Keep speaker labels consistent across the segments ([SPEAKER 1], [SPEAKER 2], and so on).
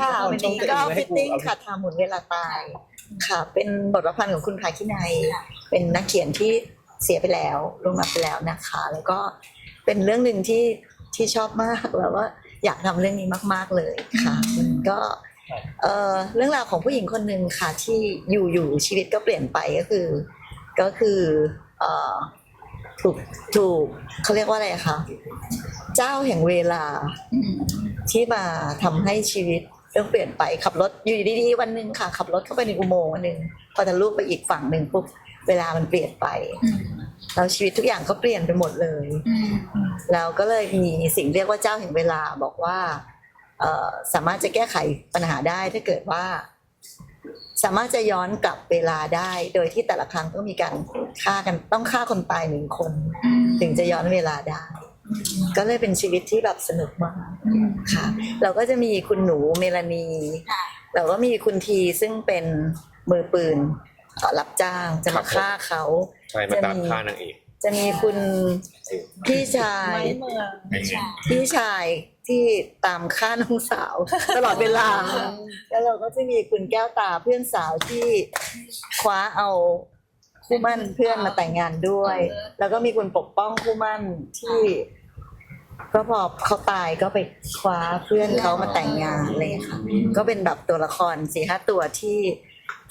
[SPEAKER 1] ค่ะวันนี้ก็ฟิตติ้งค่ะทำหมุนเวลาตาย ค่ะ เป็นบทประพันธ์ของคุณภาคินัย เป็นนักเขียนที่เสียไปแล้วลงมาไปแล้วนะคะ แล้วก็เป็นเรื่องหนึ่งที่ที่ชอบมากแล้วว่า อยากทำเรื่องนี้มาก ๆเลยค่ะ มันก็เอ่อเรื่องราวของผู้หญิงคนหนึ่งค่ะที่อยู่อยู่ชีวิตก็เปลี่ยนไปก็คือ ก็คือเอ่อถูกถูกเขาเรียกว่าอะไรคะเจ้าแห่งเวลา ที่มาทำให้ชีวิตเรื่องเปลี่ยนไปขับรถอยู่ดีๆวันหนึ่งค่ะ ขับรถเข้าไปในอุโมงค์อันหนึ่งพอทะลุไปอีกฝั่งหนึ่งปุ๊บเวลามันเปลี่ยนไปแล้วชีวิตทุกอย่างก็เปลี่ยนไปหมดเลยแล้วก็เลยมีสิ่งเรียกว่าเจ้าแห่งเวลาบอกว่าเอ่อสามารถจะแก้ไขปัญหาได้ถ้าเกิดว่า สามารถจะย้อนกลับเวลาได้ โดยที่แต่ละครั้งต้องมีการฆ่ากันต้องฆ่าคนตายหนึ่งคน ถึงจะย้อนเวลาได้ ก็เลยเป็นชีวิตที่แบบสนุกมากค่ะ เราก็จะมีคุณหนูเมลานี
[SPEAKER 2] ค่ะ
[SPEAKER 1] เราก็มีคุณทีซึ่งเป็นมือปืนเอ่อรับจ้างจะมาฆ่าเขา
[SPEAKER 3] ใช่มาตามฆ่านางเอก
[SPEAKER 1] จะมีคุณพี่ชายพี่ชายที่ตามฆ่าน้องสาว ตลอดเวลา แล้วเราก็จะมีคุณแก้วตาเพื่อนสาวที่คว้าเอาคู่หมั่นเพื่อนมาแต่งงานด้วย แล้วก็มีคุณปกป้องคู่หมั่นที่ ก็พอเขาตายก็ไปคว้าเพื่อนเขามาแต่งงานอะไรอย่างเลยค่ะ ก็เป็นแบบตัวละครสี่ห้าตัวที่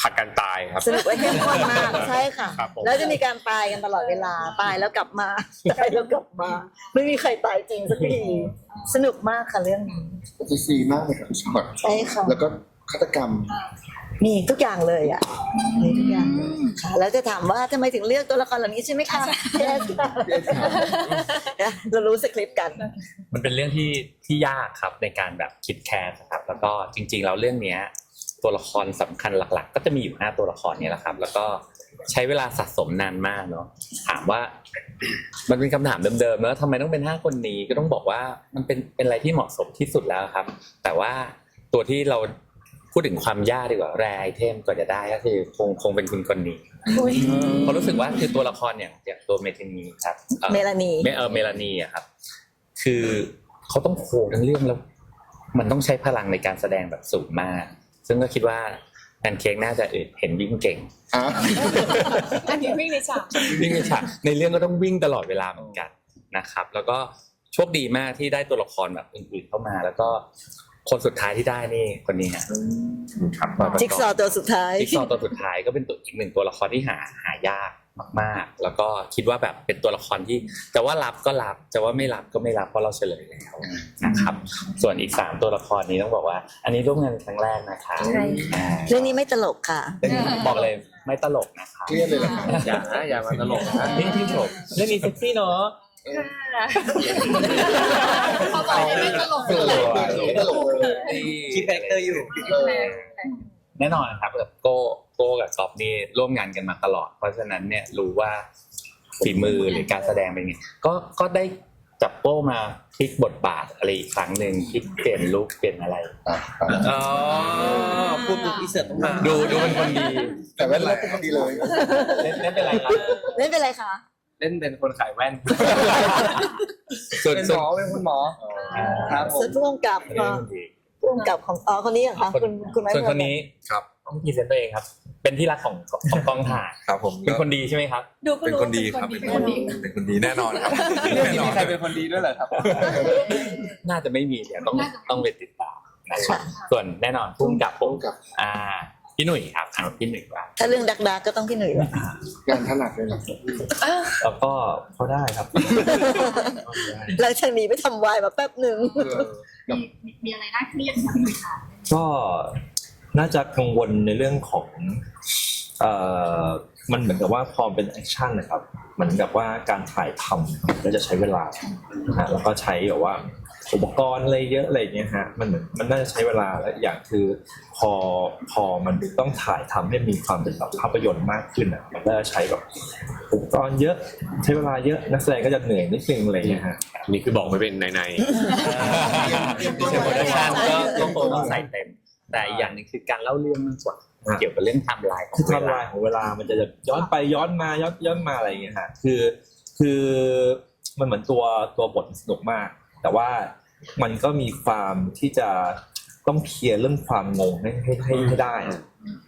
[SPEAKER 3] ผัดกันตายครับ
[SPEAKER 1] สนุกและเข้มข้นมากใช่ค่ะ
[SPEAKER 3] ครับผม
[SPEAKER 1] แล้วจะมีการตายกันตลอดเวลาตายแล้วกลับมาตายแล้วกลับมา ไม่มีใครตายจริงสักทีสนุกมากค่ะเรื่องนี้
[SPEAKER 4] ซีซีมากเลยครับช็อต
[SPEAKER 1] ใช่ค่ะ
[SPEAKER 4] แล้วก็ฆาตกรรม
[SPEAKER 1] มีทุกอย่างเลยอะมีทุกอย่างเลยค่ะแล้วจะถามว่าทำไมถึงเลือกตัวละครเหล่านี้ใช่ไหมคะ Yes ค่ะเรารู้สคริปต์กัน
[SPEAKER 5] มันเป็นเรื่องที่ที่ยากครับในการแบบคิดแคสครับ แล้วก็จริง ๆ แล้วเรื่องเนี้ย ตัวละครสำคัญหลัก ๆ ก็จะมีอยู่ห้าตัวละครเนี้แหละครับ แล้วก็ใช้เวลาสะสมนานมากเนาะถามว่า มันเป็นคำถามเดิมๆแล้วทำไมต้องเป็นห้าคนนี้ก็ต้องบอกว่ามันเป็นเป็นอะไรที่เหมาะสมที่สุดแล้วครับ แต่ว่าตัวที่เรา พูดถึงความยากดีกว่าแรไอเทมกว่าจะได้ก็คือคงคงเป็นคุณคนนี้เพราะรู้สึกว่าคือตัวละครอย่างอย่างตัวเมทินีครับอ่อ
[SPEAKER 1] เมลานี
[SPEAKER 5] เมเออเมลานีอะครับ คือเขาต้องโคทั้งเรื่องแล้ว มันต้องใช้พลังในการแสดงแบบสูงมาก ซึ่งก็คิดว่าแพนเค้กน่าจะเห็นวิ่งเก่ง
[SPEAKER 4] อะ
[SPEAKER 2] อันนี้วิ่งในฉาก
[SPEAKER 5] วิ่งในฉากในเรื่องก็ต้องวิ่งตลอดเวลาเหมือนกันนะครับ แล้วก็โชคดีมากที่ได้ตัวละครแบบอื่นๆเข้ามา แล้วก็ คนสุดท้ายที่ได้นี่คนนี้ฮะครับมาประกบ
[SPEAKER 1] จิ๊กซอว์ตัวสุดท้าย
[SPEAKER 5] จิ๊กซอว์ตัวสุดท้ายก็เป็นตัวอีกหนึ่งตัวละครที่หาหายากมากๆ แล้วก็คิดว่าแบบเป็นตัวละครที่จะว่ารับก็รับจะว่าไม่รับก็ไม่รับเพราะเราเฉลยแล้วนะครับ ส่วนอีกสามตัวละครนี้ต้องบอกว่า อันนี้ร่วมงานครั้งแรกนะคะ
[SPEAKER 1] ใช่
[SPEAKER 5] อ่า
[SPEAKER 1] เรื่องนี้ไม่ตลกค่ะ
[SPEAKER 5] เรื่องนี้บอกเลยไม่ตลกนะคะ
[SPEAKER 4] เครียดเลยเหรอครับ
[SPEAKER 5] อย่านะอย่ามาตลกนะนี่ที่จบเรื่องนี้เซ็กซี่เนาะ
[SPEAKER 2] เขาบอกให้เป็นตลก
[SPEAKER 4] ตลกเลยตลกเลย
[SPEAKER 5] คิดแฟกเตอร์อยู่
[SPEAKER 4] เออ
[SPEAKER 5] แน่นอนครับกับโก้โก้กับกอบนี่ร่วมงานกันมาตลอด เพราะฉะนั้นเนี่ยรู้ว่าฝีมือหรือการแสดงเป็นไงก็ก็ได้จับโก้มาพลิกบทบาทอะไรอีกครั้งหนึ่งพลิกเปลี่ยนลุคเปลี่ยนอะไร
[SPEAKER 4] อะอะ
[SPEAKER 6] อ๋อพูดปุ๊บอีเสิร์ตต้องมา
[SPEAKER 5] ดูดูเป็นคนดี
[SPEAKER 4] แต่แว่นแรกก็ดีเลย
[SPEAKER 5] เล่นเล่นเป็นไรครับ
[SPEAKER 1] เล่นเป็นไรคะ
[SPEAKER 5] เล่นเป็นคนขายแว่น ส่วน
[SPEAKER 6] เป็นห
[SPEAKER 5] ส่
[SPEAKER 6] ม
[SPEAKER 5] วน
[SPEAKER 6] อเป็นคุณหมอ ครับผ
[SPEAKER 1] ส่ว
[SPEAKER 6] ม
[SPEAKER 1] นผู้กำกับ
[SPEAKER 5] เล่น
[SPEAKER 1] ค่ะ
[SPEAKER 5] คนดี
[SPEAKER 1] ผู้กำกับของอ๋อคนนี้เหรอคะคุณคุณไม้
[SPEAKER 5] ส่วนคนนี้
[SPEAKER 3] ครับ
[SPEAKER 5] ต้องพรีเซนต์ตัวเองครับ เป็นที่รักของของกองถ่าย
[SPEAKER 3] ครับผม
[SPEAKER 5] เป็นคนดีใช่ไหมครับ
[SPEAKER 2] ดูก็
[SPEAKER 3] เป็น
[SPEAKER 2] รู้
[SPEAKER 3] คนดีครับ
[SPEAKER 2] เป็นคนดี
[SPEAKER 3] เป็นคนดีแน่นอนครับ
[SPEAKER 6] เรื่องนี้มีใครเป็นคนดีด้วยเหรอครับ
[SPEAKER 5] น่าจะไม่มีเดี๋ยวต้องต้องไปติดตามนะครับส่วนแน่นอนพุ่งกับผม
[SPEAKER 4] พุ่งกับ
[SPEAKER 5] อ่า พี่หนุ่ยครับอ่าพี่หนุ่ยว่า
[SPEAKER 1] ถ้าเรื่องดักดักก็ต้องพี่หนุ่ยแหละ
[SPEAKER 4] งานถนัดเลยเหรอ
[SPEAKER 5] แล้วก็เขาได้ครับ
[SPEAKER 1] หลังจากนี้ไปทำวายมาแป๊บหนึ่ง
[SPEAKER 4] เออ
[SPEAKER 2] มีมีอะไรน่าเครียดบ้างไหมคะ
[SPEAKER 7] ก็น่าจะกังวลในเรื่องของ เอ่อมันเหมือนกับว่าพอเป็นแอคชั่นนะครับเหมือนกับว่าการถ่ายทำก็จะใช้เวลานะฮะแล้วก็ใช้แบบว่า อุปกรณ์อะไรเยอะอะไรอย่างเงี้ยฮะมันเหมือนมันน่าจะใช้เวลาและอีกอย่างคือ พอพอมันต้องถ่ายทำให้มีความเป็นแบบภาพยนตร์มากขึ้นอะมันก็จะใช้แบบอุปกรณ์เยอะใช้เวลาเยอะนักแสดงก็จะเหนื่อยนิดนึงอะไรอย่างเงี้ยฮะ
[SPEAKER 3] นี่คือบอกไม่เป็นในใน
[SPEAKER 5] ดิเซอร์โปรดักชันก็ก็คงต้องใส่เต็ม แต่อีกอย่างหนึงคือการเล่าเรื่องมากกว่าเกี่ยวกับเรื่องไทม์ไลน์ของ
[SPEAKER 7] คือไท
[SPEAKER 5] เว
[SPEAKER 7] ม์ไล
[SPEAKER 5] ลา
[SPEAKER 7] น์ของเวลามันจะย้อนไปย้อนมาย้อนย้อนมาอะไรอย่างเงี้ยฮะคือ คือมันเหมือนตัวตัวบทสนุกมาก แต่ว่ามันก็มีความที่จะต้องเคลียร์เรื่องความงงให้ให้ให้ให้ได้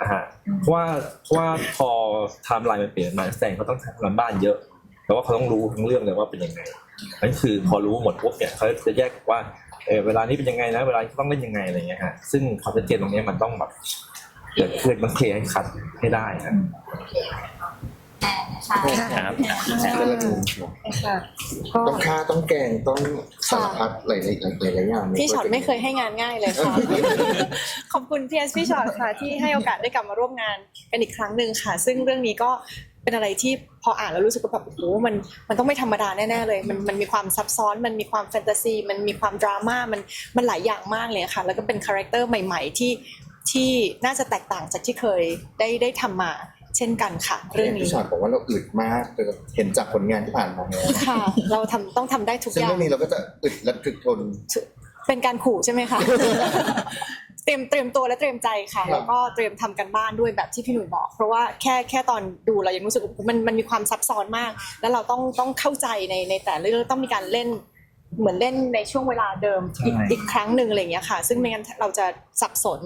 [SPEAKER 7] นะฮะเพราะว่าเพราะว่าพอไทม์ไลน์มันเปลี่ยนมาแสดงเขาต้องทำงานบ้านเยอะ แต่ว่าเขาต้องรู้ทั้งเรื่องเลยว่าเป็นยังไงนั่นคือพอรู้หมดปุ๊บเนี่ยเขาจะแยกว่าเออเวลานี้เป็นยังไงนะเวลานี้ต้องเล่นยังไงอะไรเงี้ยฮะซึ่งความชัดเจนตรงเนี้ยมันต้องแบบเกิดขึ้นมันเคลียร์ให้ชัดให้ได้ฮะ
[SPEAKER 5] ครับ
[SPEAKER 4] แต่ละที
[SPEAKER 8] ค่ะก็
[SPEAKER 4] ต้องฆ่าต้องแกงต้องสารพัดหลายๆหลายๆหลายๆอย่าง
[SPEAKER 8] พี่ช็อตไม่เคยให้งานง่ายเลยค่ะ ขอบคุณพี่เอสพี่ช็อตค่ะที่ให้โอกาสได้กลับมาร่วมงานกันอีกครั้งหนึ่งค่ะ ซึ่งเรื่องนี้ก็เป็นอะไรที่พออ่านแล้วรู้สึกว่าแบบโอ้โหมันมันต้องไม่ธรรมดาแน่ๆเลยมันมันมีความซับซ้อน มันมีความแฟนตาซี มันมีความดราม่ามันมันหลายอย่างมากเลยค่ะ แล้วก็เป็นคาแรคเตอร์ใหม่ ๆ ที่ที่น่าจะแตกต่างจากที่เคยได้ได้ทำมา เช่นกันค่ะเรื่องนี้
[SPEAKER 4] พี่ชอตบอกว่าเราอึดมากแต่เห็นจากผลงานที่ผ่านมาแล้ว
[SPEAKER 8] ค่ะ เราทำต้องทำได้ทุก
[SPEAKER 4] ซึ่ง
[SPEAKER 8] อย่าง
[SPEAKER 4] เรื่องนี้เราก็จะอึดและถึกทน
[SPEAKER 8] เป็นการขู่ใช่ไหมคะเตรียมเตรียมตัวและเตรียมใจค่ะ
[SPEAKER 4] ครับ
[SPEAKER 8] แล้วก็เตรียมทำกันบ้านด้วยแบบที่พี่หนุ่ยบอก เพราะว่าแค่แค่ตอนดูเรายังรู้สึกว่ามันมันมีความซับซ้อนมาก แล้วเราต้องต้องเข้าใจในในแต่ละเรื่องต้องมีการเล่น เหมือนเล่นในช่วงเวลาเดิมอีก
[SPEAKER 7] ใช่
[SPEAKER 8] อีกครั้งหนึ่งอะไรอย่างเงี้ยค่ะ ซึ่งไม่งั้นเราจะสับสน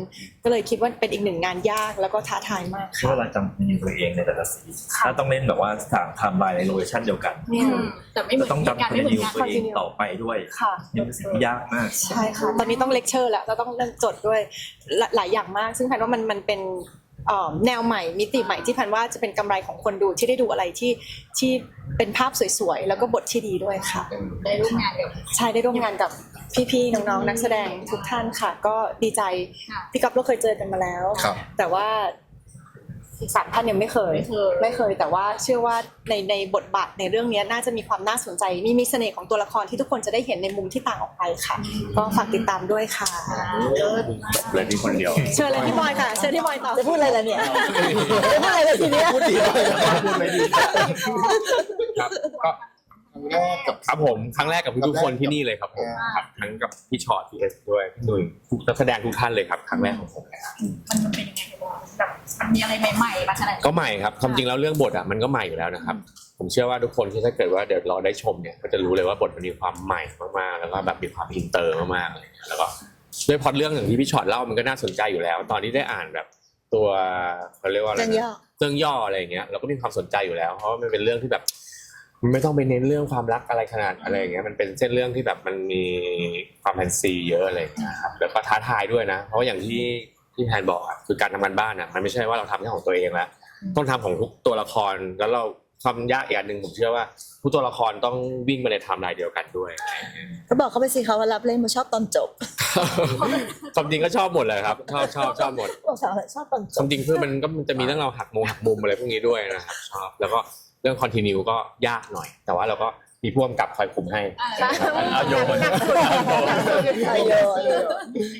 [SPEAKER 8] ก็เลยคิดว่าเป็นอีกหนึ่งงานยากแล้วก็ท้าทายมาก
[SPEAKER 7] ใช้
[SPEAKER 8] ค่ะ
[SPEAKER 7] เวลาจำเป็นตัวเองในแต่ละสีถ้าต้องเล่นแบบว่าสามไทม์ไลน์ในโลเคชั่นเดียวกัน
[SPEAKER 8] เนี่ย
[SPEAKER 2] แต่ไม่เหมือน
[SPEAKER 7] ต้อง
[SPEAKER 2] เหตุการ
[SPEAKER 7] จำ
[SPEAKER 2] ณ์
[SPEAKER 7] ค
[SPEAKER 2] ไม่
[SPEAKER 7] น
[SPEAKER 2] เหมือน
[SPEAKER 7] ดิว
[SPEAKER 2] กัน
[SPEAKER 7] ตัวเองต่อไปด้วย
[SPEAKER 8] ค่ะ
[SPEAKER 7] นี่เป็นสิ่งที่ยากมาก
[SPEAKER 8] ใช่ค่ะ ตอนนี้ต้องเลคเชอร์แล้วเราต้องเริ่มจดด้วยหลายหลายอย่างมาก ซึ่งแพนว่ามันมันเป็นเอ่อแนวใหม่มิติใหม่ที่แพนว่าจะเป็นกำไรของคนดูที่ได้ดูอะไรที่ที่ เป็นภาพสวยๆ แล้วก็บทที่ดีด้วยค่ะ
[SPEAKER 2] ได้ร่วมงานกับ
[SPEAKER 8] ใช่ได้ร่วมงานกับพี่ๆ น้องๆ นักแสดงทุกท่านค่ะ ก็ดีใจ
[SPEAKER 2] ค่ะ
[SPEAKER 8] พี่ก๊อฟเราเคยเจอกันมาแล้ว
[SPEAKER 4] ครับ
[SPEAKER 8] แต่ว่าอีกสามท่านยังไม่เคย
[SPEAKER 2] ไม่เคย
[SPEAKER 8] ไม่เคย แต่ว่าเชื่อว่าในในบทบาทในเรื่องนี้น่าจะมีความน่าสนใจ มีมีเสน่ห์ของตัวละครที่ทุกคนจะได้เห็นในมุมที่ต่างออกไปค่ะ ก็ฝากติดตามด้วยค่ะ
[SPEAKER 3] เลยที่คนเดียว
[SPEAKER 8] เชิญเลยพี่บอยค่ะ เชิญพี่บอยต่อ
[SPEAKER 1] จะพูดอะไรล่ะเนี่ยจะพูดอะไรล่ะทีเนี้ย
[SPEAKER 4] พูดดีไป
[SPEAKER 3] พูดไม่ดี ครับก็
[SPEAKER 4] ครั้งแรกกับ
[SPEAKER 3] ครับผมครั้งแรกกับทุกๆคนที่นี่เลยครับผม
[SPEAKER 4] อ่า
[SPEAKER 3] ครับทั้งกับพี่ชอตพี่เอสด้วยพี่หนุ่ยทุกนักแสดงทุกท่านเลยครับครั้งแรกของผมเลยครับ
[SPEAKER 2] มันมันเป็นยังไงบ้างแบบมันมีอะไรใหม่ๆมาขนาดนี้
[SPEAKER 3] ก็ใหม่ครับความจริงแล้วเรื่องบทอะมันก็ใหม่อยู่แล้วนะครับ ผมเชื่อว่าทุกคนที่ถ้าเกิดว่าเดี๋ยวเราได้ชมเนี่ยก็จะรู้เลยว่าบทมันมีความใหม่มากๆแล้วก็แบบมีความอินเตอร์มากๆอะไรเงี้ยแล้วก็ด้วยพล็อตเรื่องอย่างที่พี่ชอตเล่ามันก็น่าสนใจอยู่แล้ว ตอนที่ได้อ่านแบบตัวเขาเรียกว่าอะไร
[SPEAKER 1] เรื่องย่อ
[SPEAKER 3] นะเรื่องย่ออะไรอย่างเงี้ยเราก็มีความสนใจอยู่แล้วเพราะว่ามันเป็นเรื่องที่แบบ มันไม่ต้องไปเน้นเรื่องความรักอะไรขนาดอะไรอย่างเงี้ยมันเป็นเส้นเรื่องที่แบบมันมีความแฟนซีเยอะอะไรอย่างเงี้ยครับแล้วก็ท้าทายด้วยนะ เพราะว่าอย่างที่ที่แพนบอกอะคือการทำงานบ้านอะมันไม่ใช่ว่าเราทำแค่ของตัวเองแล้วต้องทำของทุกตัวละครแล้วเราความยากอีกอันหนึ่งผมเชื่อว่าทุกตัวละครต้องวิ่งมาในไทม์ไลน์เดียวกันด้วย
[SPEAKER 1] ก็บอกเขาไปสิเขาว่ารับเล่นมาชอบตอนจบ
[SPEAKER 3] ความจริงก็ชอบหมดเลยครับชอบชอบชอบหมด
[SPEAKER 1] บอกสาวชอบตอนจ
[SPEAKER 3] ควา
[SPEAKER 1] บ
[SPEAKER 3] มจริงคือมันก็มันจะมีเรื่องเราวหักมุมหักมุมอะไรพวกนี้ด้วยนะครับชอบแล้วก็ เรื่องคอนติเนียก็ยากหน่อย แต่ว่าเราก็มีพ่วงกับคอยคุมให้
[SPEAKER 2] อ่า
[SPEAKER 3] เอาโยน
[SPEAKER 1] อายุอายุ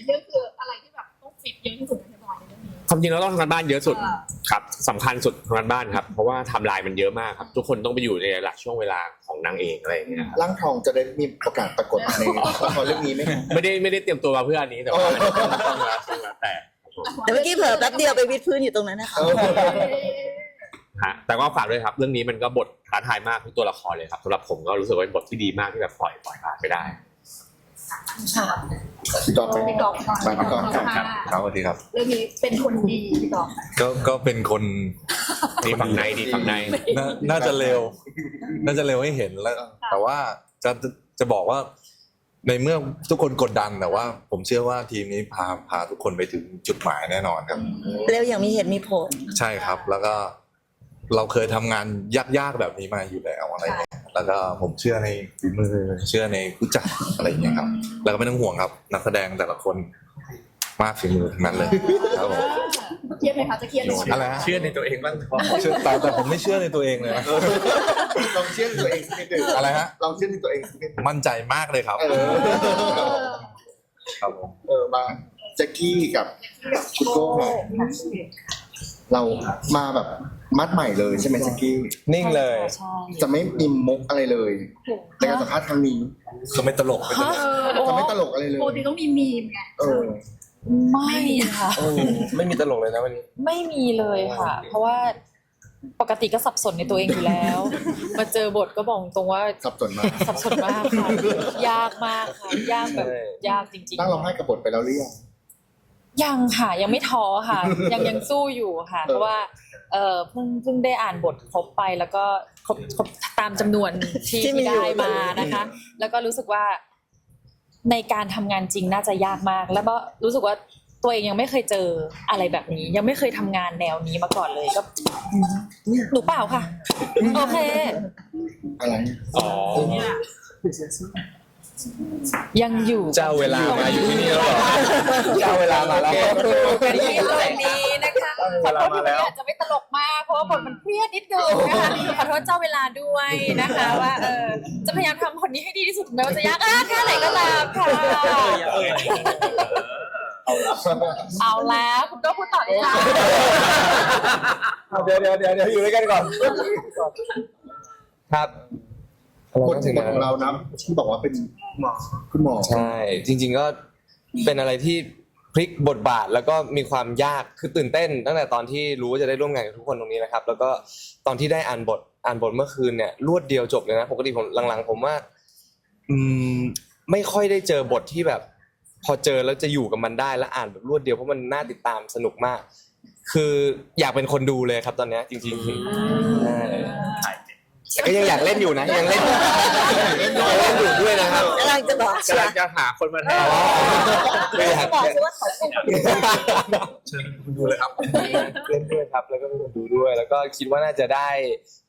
[SPEAKER 2] เรื่องคืออะไรที่แบบต้องฟิตเยอะที่สุดในบอยในเรื่องนี้
[SPEAKER 3] ความจริงเราต้องทำงานบ้านเยอะสุด
[SPEAKER 2] อ่า
[SPEAKER 3] ครับสำคัญสุดทำงานบ้านครับ เพราะว่าไทำลายมันเยอะมากครับ ทุกคนต้องไปอยู่ในหลักช่วงเวลาของนางเอกอะไรอย่างเงี้ยครับ
[SPEAKER 4] ร่างทองจะได้มีโอกาสปรากฏในละครเรื่องนี้ไหมครับ
[SPEAKER 3] ไม่ได้ไม่ได้เตรียมตัวมาเพื่ออันนี้แต่ว่ามันต้องแล้วต้องแล้วแต่ครับผม
[SPEAKER 1] แต่เมื่อกี้เผลอแป๊บเดียวไปวิดพื้นอยู่ตรงนั้นนะคะ
[SPEAKER 4] เออ
[SPEAKER 3] ฮะแต่ก็ฝากด้วยครับเรื่องนี้มันก็บทท้าทายมากทุกตัวละครเลยครับสำหรับผมก็รู้สึกว่าเป็นบทที่ดีมากที่แบบปล่อยปล่อยผ่านไปได้
[SPEAKER 4] พี่กอล์ฟ
[SPEAKER 2] พี่กอล์ฟก่อน
[SPEAKER 4] มาพี่กอล์ฟครับ
[SPEAKER 2] ครับ
[SPEAKER 9] ครับสวัสดีครับ
[SPEAKER 2] เรื่องนี้เป็นคนดีพี่กอล์ฟ
[SPEAKER 9] ก็ก็เป็นคน
[SPEAKER 3] ดีฝั่งในดีฝั่งใน
[SPEAKER 9] นาน่าจะเร็ว น่าจะเร็วให้เห็นแล้ว แต่ว่าจะจะจะบอกว่า ในเมื่อทุกคนกดดันแต่ว่า ผมเชื่อว่าทีมนี้พาพาทุกคนไปถึงจุดหมายแน่นอนครับ
[SPEAKER 1] เร็วอย่างมีเหตุมีผล
[SPEAKER 9] ใช่ครับแล้วก็ เราเคยทำงานยากๆแบบนี้มาอยู่แล้วอะไรเงี้ยแล้วก็ผมเชื่อในฝีมือเชื่อในผู้จัดอะไรอย่างเงี้ยครับ แล้วก็ไม่ต้องห่วงครับ นักแสดงแต่ละคนมากฝีมือทั้งนั้นเลยครับผม
[SPEAKER 2] เครียดไหมคะจะเครียดไหมคะ
[SPEAKER 9] อะไรฮะ
[SPEAKER 3] เชื่อในตัวเองบ้าง
[SPEAKER 9] เชื่อแต่แต่ผมไม่เชื่อในตัวเองเลยนะ
[SPEAKER 4] ลองเชื่อในตัวเองสักนิดหนึ่ง
[SPEAKER 9] อะไรฮะ
[SPEAKER 4] ลองเชื่อในตัวเองสักนิดหนึ่ง
[SPEAKER 9] มั่นใจมากเลยครับ
[SPEAKER 4] เออ
[SPEAKER 9] ครับผม
[SPEAKER 4] เออมาแจ็คกี้กับคุณโก้หน่อยเรามาแบบ มัดใหม่เลยใช่ไหมแจ็คกี้
[SPEAKER 9] นิ่งเลย
[SPEAKER 4] จะไม่มีมุกอะไรเลย ในการสัมภาษณ์ครั้งนี้
[SPEAKER 9] ก็ไม่ตลกไม่ตลก
[SPEAKER 4] จะไม่ตลกอะไรเลย
[SPEAKER 2] ปกติต้องมีมีมไง
[SPEAKER 4] เออ
[SPEAKER 10] ไม่ค่ะ
[SPEAKER 9] เออไม่มีตลกเลยนะวันนี้
[SPEAKER 10] ไม่มีเลยค่ะ เพราะว่าปกติก็สับสนในตัวเองอยู่แล้ว มาเจอบทก็บอกตรงว่า
[SPEAKER 4] สับสนมาก
[SPEAKER 10] สับสนมากค่ะยากมากค่ะยากแบบ
[SPEAKER 9] ใช่
[SPEAKER 10] ยากจริง
[SPEAKER 4] ตั้งร้องไห้กับบทไปแล้วหรือยัง
[SPEAKER 10] ยังค่ะยังไม่ท้อค่ะ ยังยังสู้อยู่ค่ะ เพราะว่าเออเพิ่งเพิ่งได้อ่านบทครบไปแล้วก็ครบครบตามจำนวนที่
[SPEAKER 1] ที่มี
[SPEAKER 10] ที่
[SPEAKER 1] อยู่
[SPEAKER 10] ได้มานะคะ แล้วก็รู้สึกว่า ในการทำงานจริงน่าจะยากมาก แล้วก็รู้สึกว่าตัวเองยังไม่เคยเจออะไรแบบนี้ ยังไม่เคยทำงานแนวนี้มาก่อนเลยก็หนูเปล่าค่ะ โอเค
[SPEAKER 4] อะไร
[SPEAKER 3] อ๋อ
[SPEAKER 10] ยังอยู่
[SPEAKER 3] เจ้าเวลามาอยู่ที่นี่แล้วเหรอเจ้าเวลามาแล้ว
[SPEAKER 10] กันที่ตรงนี้นะคะขอโทษที่วันนี้อาจจะไม่ตลกมากเพราะว่าบทมันเครียดนิดนึงนะคะขอโทษเจ้าเวลาด้วยนะคะว่าเออจะพยายามทำคนนี้ให้ดีที่สุดถึงแม้ว่าจะยากอะแค่ไหนก็ตามค่ะเอาแล้วคุณก็พูดต่อเลยค่ะ
[SPEAKER 6] เดี๋ยวเดี๋ยวเดี๋ยวเดี๋ยวอยู่ด้วยกันก่อนครับ
[SPEAKER 4] บทบทของเรานะที่บอกว่าเป็นหมอคุณหมอ
[SPEAKER 6] ใช่ จริง ๆก็เป็นอะไรที่พลิกบทบาทแล้วก็มีความยากคือตื่นเต้น ตั้งแต่ตอนที่รู้ว่าจะได้ร่วมงานกับทุกคนตรงนี้นะครับ แล้วก็ตอนที่ได้อ่านบทอ่านบทเมื่อคืนเนี่ยรวดเดียวจบเลยนะปกติผมหลังๆ ผมว่า อืมไม่ค่อยได้เจอบทที่แบบ พอเจอแล้วจะอยู่กับมันได้แล้วอ่านแบบรวดเดียวเพราะมันน่าติดตามสนุกมาก คืออยากเป็นคนดูเลยครับตอนเนี้ยจริงๆใช่ แต่ก็ยังอยากเล่นอยู่นะยังเล่นยังเล่นอยู่ด้วยนะครับ
[SPEAKER 1] กำลังจะบอกเชีย
[SPEAKER 3] กำลัง
[SPEAKER 1] ร์
[SPEAKER 3] จะหาคนมาแทน
[SPEAKER 6] ไม่อยาก
[SPEAKER 1] บอกสิว่าขอสู้คนอื่น
[SPEAKER 9] เชิญคุณดูเลยครับ
[SPEAKER 6] เล่นด้วยครับแล้วก็เป็นคนดูด้วย แล้วก็คิดว่าน่าจะได้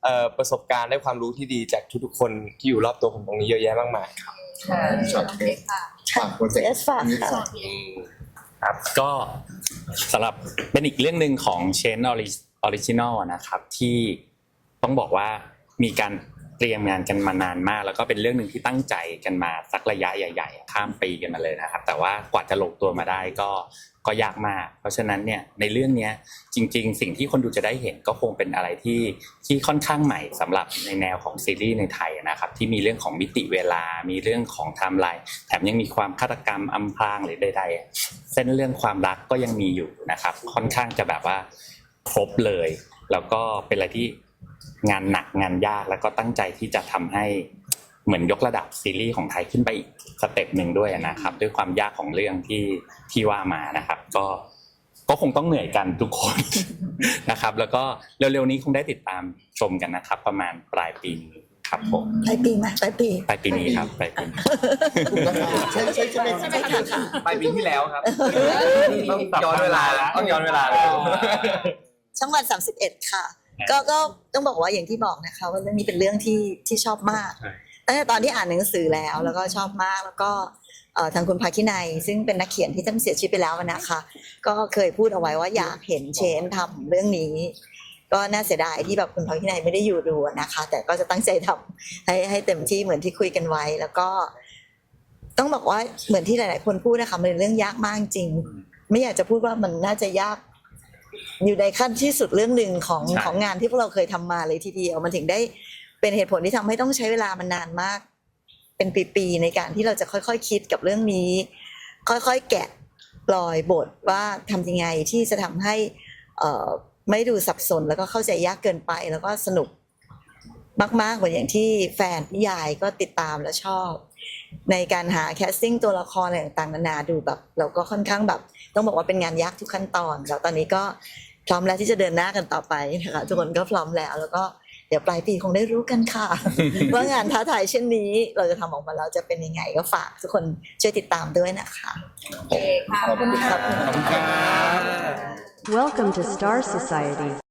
[SPEAKER 6] เอ่อประสบการณ์ได้ความรู้ที่ดีจากทุกๆคนที่อยู่รอบตัวผมตรงนี้เยอะแยะมากมายครับ
[SPEAKER 4] ช็อตเอสฝากโปรเจกต์
[SPEAKER 1] เอสฝาก
[SPEAKER 4] นี้
[SPEAKER 1] ค่ะ
[SPEAKER 4] ค่ะ
[SPEAKER 5] ครับก็สำหรับเป็นอีกเรื่องหนึ่งของเชนออริจินอลนะครับ ที่ต้องบอกว่า มีการเตรียมงานกันมานานมาก แล้วก็เป็นเรื่องหนึ่งที่ตั้งใจกันมาสักระยะใหญ่ ๆ ข้ามปีกันมาเลยนะครับ แต่ว่ากว่าจะลงตัวมาได้ก็ก็ยากมาก เพราะฉะนั้นเนี่ยในเรื่องเนี้ยจริง ๆ สิ่งที่คนดูจะได้เห็นก็คงเป็นอะไรที่ที่ค่อนข้างใหม่สำหรับในแนวของซีรีส์ในไทยนะครับ ที่มีเรื่องของมิติเวลา มีเรื่องของไทม์ไลน์แถมยังมีความฆาตกรรมอำพรางหรือใดๆเส้นเรื่องความรักก็ยังมีอยู่นะครับ ค่อนข้างจะแบบว่าครบเลย แล้วก็เป็นอะไรที่ งานหนักงานยากแล้วก็ตั้งใจที่จะทำให้เหมือนยกระดับซีรีส์ของไทยขึ้นไปอีกสเต็ปหนึ่งด้วยนะครับ ด้วยความยากของเรื่องที่ที่ว่ามานะครับ ก็ก็คงต้องเหนื่อยกันทุกคนนะครับ แล้วก็เร็วๆนี้คงได้ติดตามชมกันนะครับ ประมาณปลายปีนี้ครับผม
[SPEAKER 1] ปลายปีมาปลายปี
[SPEAKER 5] ปลายปีนี้ครับปลายปีนี้
[SPEAKER 4] ใช่ใช่ใช่ไหม
[SPEAKER 1] ใช่ค่ะ
[SPEAKER 6] ไปปีที่แล้วครับต้องย้อนเวลาแล้วต้องย้อนเวลาแล้ว
[SPEAKER 1] ช่องวันสามสิบเอ็ดค่ะ ก็ก็ต้องบอกว่าอย่างที่บอกนะคะว่าเรื่องนี้เป็นเรื่องที่ที่ชอบมากตั้งแต่ตอนที่อ่านหนังสือแล้วแล้วก็ชอบมากแล้วก็เอ่อทางคุณภาคินัยซึ่งเป็นนักเขียนที่ท่านเสียชีวิตไปแล้วนะคะ ก็เคยพูดเอาไว้ว่าอยากเห็นเชนทำเรื่องนี้ ก็น่าเสียดายที่แบบคุณภาคินัยไม่ได้อยู่ดูนะคะ แต่ก็จะตั้งใจทำให้ให้เต็มที่เหมือนที่คุยกันไว้ แล้วก็ ต้องบอกว่าเหมือนที่หลาย ๆ คนพูดนะคะมันเป็นเรื่องยากมากจริง ไม่อยากจะพูดว่ามันน่าจะยาก อยู่ในขั้นที่สุดเรื่องหนึ่งของ
[SPEAKER 5] ใช่
[SPEAKER 1] ของงานที่พวกเราเคยทำมาเลยทีเดียวมันถึงได้เป็นเหตุผลที่ทำให้ต้องใช้เวลามันนานมาก เป็นปีๆในการที่เราจะค่อยๆคิดกับเรื่องนี้ ค่อยๆแกะปล่อยบทว่าทำยังไงที่จะทำให้เอ่อไม่ดูสับสนแล้วก็เข้าใจยากเกินไปแล้วก็สนุกมากๆเหมือนอย่างที่แฟนนิยายก็ติดตามและชอบ ในการหาแคสติ้งตัวละครอะไรต่างๆนานาดูแบบ เราก็ค่อนข้างแบบ ต้องบอกว่าเป็นงานยากทุกขั้นตอนแล้วตอนนี้ก็พร้อมแล้วที่จะเดินหน้ากันต่อไปนะคะทุกคนก็พร้อมแล้ว แล้วก็เดี๋ยวปลายปีคงได้รู้กันค่ะ ว่างานท้าทายเช่นนี้ เราจะทำออกมาแล้วจะเป็นยังไงก็ฝากทุกคนช่วยติดตามด้วยนะคะ
[SPEAKER 4] ขอบคุณครับ
[SPEAKER 1] ขอบคุณครับ
[SPEAKER 11] Welcome to Star Society.